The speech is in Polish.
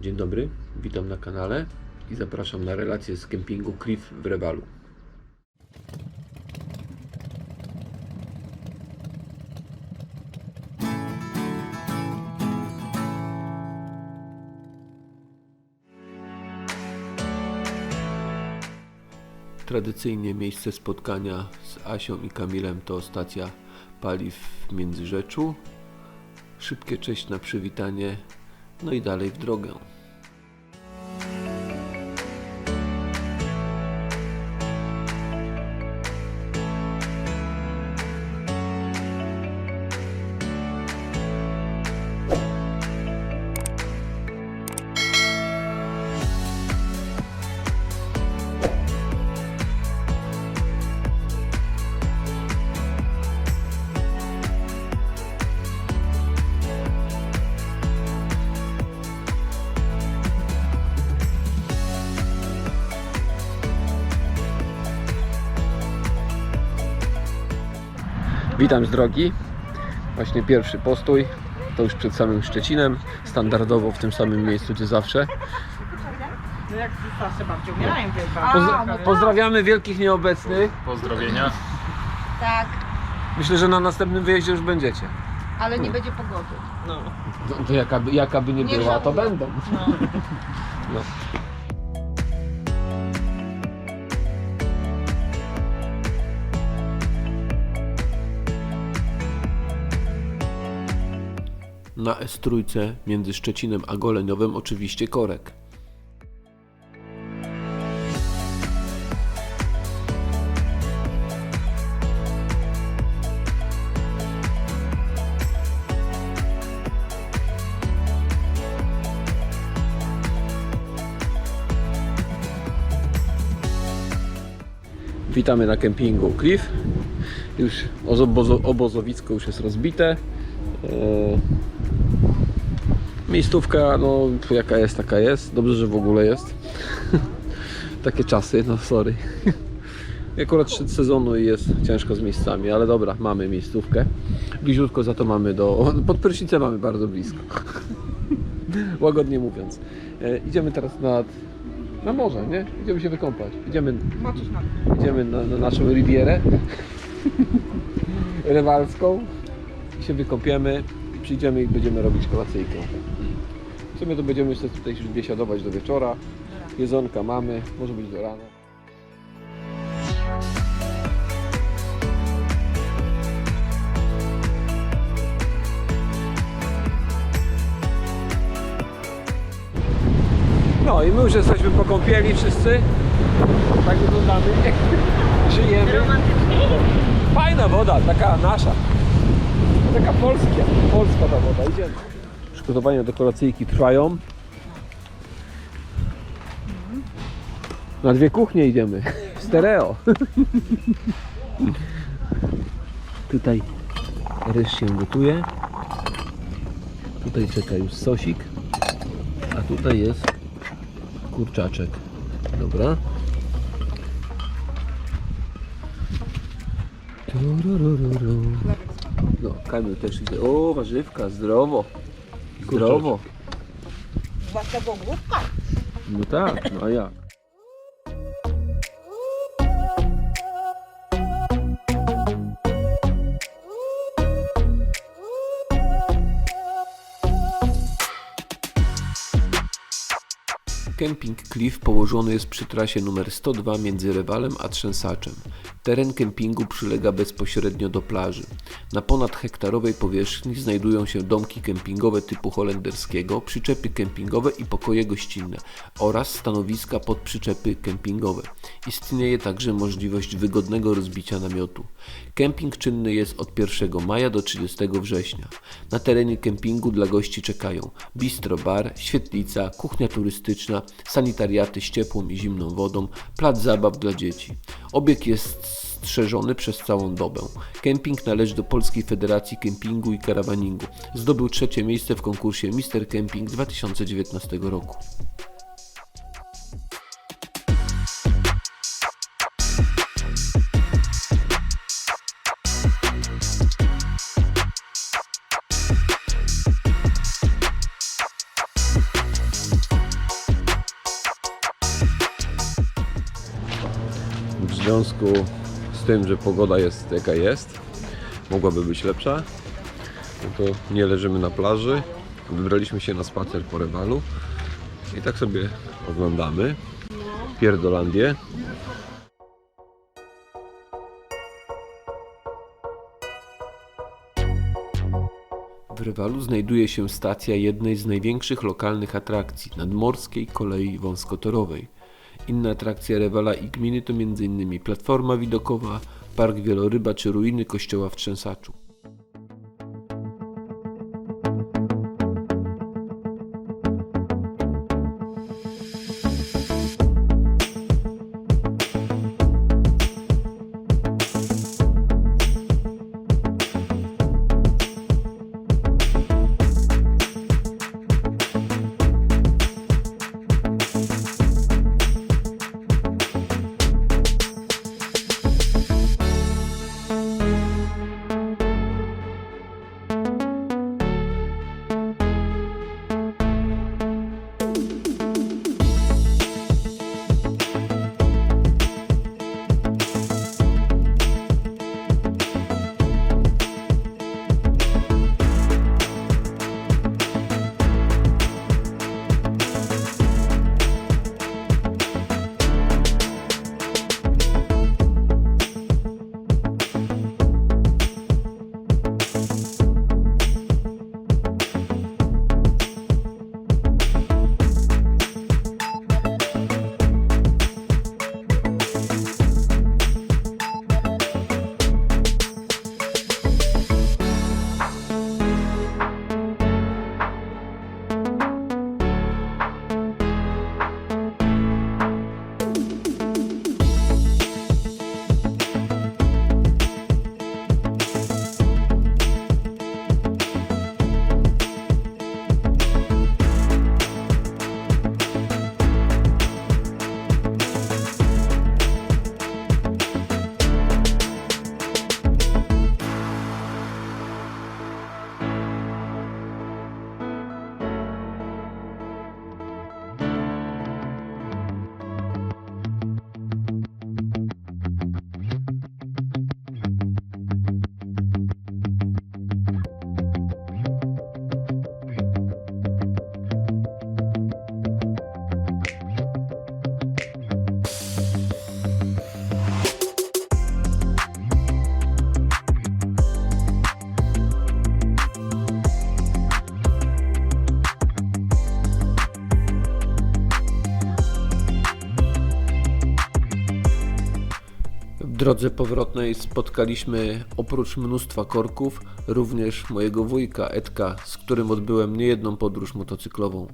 Dzień dobry, witam na kanale i zapraszam na relację z kempingu Cliff w Rewalu. Tradycyjnie miejsce spotkania z Asią i Kamilem to stacja paliw w Międzyrzeczu. Szybkie cześć na przywitanie, no i dalej w drogę. Witam z drogi. Właśnie pierwszy postój. To już przed samym Szczecinem. Standardowo w tym samym miejscu, gdzie zawsze. No jak zawsze. Pozdra- pozdrawiamy wielkich nieobecnych. Pozdrowienia. Tak, Myślę, że na następnym wyjeździe już będziecie. ale nie będzie pogody. No. No, to jakaby, jakaby nie, Nie była, to żałuję. będą. no. Na S3 między Szczecinem a Goleniowem oczywiście korek. Witamy na kempingu Cliff. Już obozo, obozowisko już jest rozbite. Eee, Miejscówka, no jaka jest, taka jest. Dobrze, że w ogóle jest. Takie czasy, no sorry. Akurat szczyt sezonu i jest ciężko z miejscami, ale dobra, mamy miejscówkę. Bliziutko za to mamy do... Pod prysznicę mamy bardzo blisko. Łagodnie mówiąc. E, idziemy teraz nad... na morze, nie? Idziemy się wykąpać. Idziemy Idziemy na, na naszą rivierę rywalską i się wykąpiemy, przyjdziemy i będziemy robić kolacyjkę. W sumie to będziemy jeszcze tutaj już biesiadować do wieczora. Jedzonka mamy, może być do rana. No i my już jesteśmy po kąpieli wszyscy. Tak wyglądamy. Żyjemy. Fajna woda, taka nasza. Taka polska, polska ta woda. Idziemy. Przygotowania do kolacyjki trwają. Na dwie kuchnie idziemy. Stereo. Tutaj ryż się gotuje. Tutaj czeka już sosik. A tutaj jest kurczaczek. Dobra. Turururu. No, Kamil też idzie. O, warzywka, zdrowo. Zdrowo. Zwłaszcza główka. No tak, no a jak? Kemping Cliff położony jest przy trasie numer 102 między Rewalem a Trzęsaczem. Teren kempingu przylega bezpośrednio do plaży. Na ponad hektarowej powierzchni znajdują się domki kempingowe typu holenderskiego, przyczepy kempingowe i pokoje gościnne oraz stanowiska pod przyczepy kempingowe. Istnieje także możliwość wygodnego rozbicia namiotu. Kemping czynny jest od 1 maja do 30 września. Na terenie kempingu dla gości czekają bistro bar, świetlica, kuchnia turystyczna, sanitariaty z ciepłą i zimną wodą, plac zabaw dla dzieci. Obiekt jest strzeżony przez całą dobę. Kemping należy do Polskiej Federacji Kempingu i Karawaningu. Zdobył trzecie miejsce w konkursie Mister Kemping 2019 roku. W związku tym, że pogoda jest jaka jest, mogłaby być lepsza, no to nie leżymy na plaży. Wybraliśmy się na spacer po Rewalu i tak sobie oglądamy Pierdolandię. W Rewalu znajduje się stacja jednej z największych lokalnych atrakcji nadmorskiej kolei wąskotorowej. Inne atrakcje Rewala i gminy to m.in. platforma widokowa, park wieloryba czy ruiny kościoła w Trzęsaczu. Drodze powrotnej spotkaliśmy oprócz mnóstwa korków również mojego wujka Edka, z którym odbyłem niejedną podróż motocyklową.